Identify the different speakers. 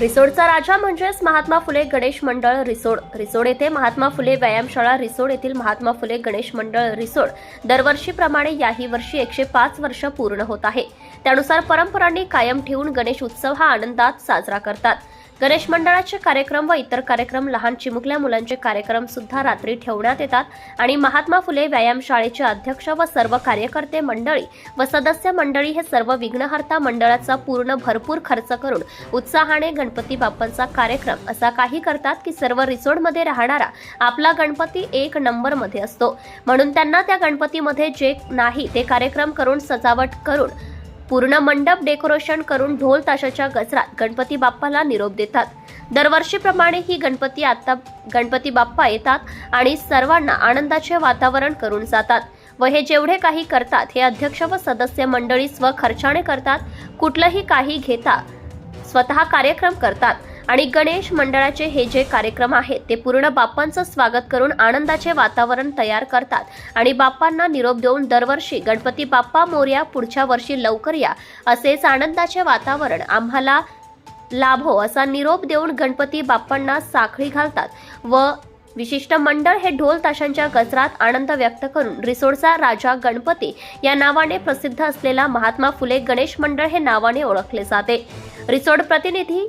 Speaker 1: रिसोडचा राजा म्हणजेच महात्मा फुले गणेश मंडळ रिसोड. रिसोड येथे महात्मा फुले व्यायामशाळा रिसोड येथील महात्मा फुले गणेश मंडळ रिसोड दरवर्षीप्रमाणे याही वर्षी एकशे पाच वर्ष पूर्ण होत आहे. त्यानुसार परंपरांनी कायम ठेवून गणेश उत्सव हा आनंदात साजरा करतात. गणेश मंडळाचे कार्यक्रम व इतर कार्यक्रम लहान चिमुकल्या मुलांचे कार्यक्रम सुद्धा रात्री ठेवण्यात येतात आणि महात्मा फुले व्यायामशाळेचे अध्यक्ष व सर्व कार्यकर्ते मंडळी व सदस्य मंडळी हे सर्व विघ्नहर्ता मंडळाचा पूर्ण भरपूर खर्च करून उत्साहाने गणपती बाप्पांचा कार्यक्रम असा काही करतात की सर्व रिसोर्टमध्ये राहणारा आपला गणपती एक नंबरमध्ये असतो. म्हणून त्यांना त्या गणपतीमध्ये जे नाही ते कार्यक्रम करून सजावट करून पूर्ण मंडप डेकोरेशन करून ढोल ताशाच्या गजरात गणपती बाप्पाला निरोप देतात. दरवर्षीप्रमाणे ही गणपती आता गणपती बाप्पा येतात आणि सर्वांना आनंदाचे वातावरण करून जातात व हे जेवढे काही करतात हे अध्यक्ष व सदस्य मंडळी स्वखर्चाने करतात कुठलंही काही घेता स्वतः कार्यक्रम करतात. आणि गणेश मंडळाचे हे जे कार्यक्रम आहेत ते पूर्ण बाप्पांचं स्वागत करून आनंदाचे वातावरण तयार करतात. आणि बाप्पांना निरोप देऊन दरवर्षी गणपती बाप्पा मोर्या पुढच्या वर्षी लवकर या असेच आनंदाचे वातावरण आम्हाला लाभो असा निरोप देऊन गणपती बाप्पांना साखळी घालतात. व विशिष्ट मंडळ हे ढोल ताशांच्या गजरात आनंद व्यक्त करून रिसोडचा राजा गणपती या नावाने प्रसिद्ध असलेला महात्मा फुले गणेश मंडळ हे नावाने ओळखले जाते. रिसोड प्रतिनिधी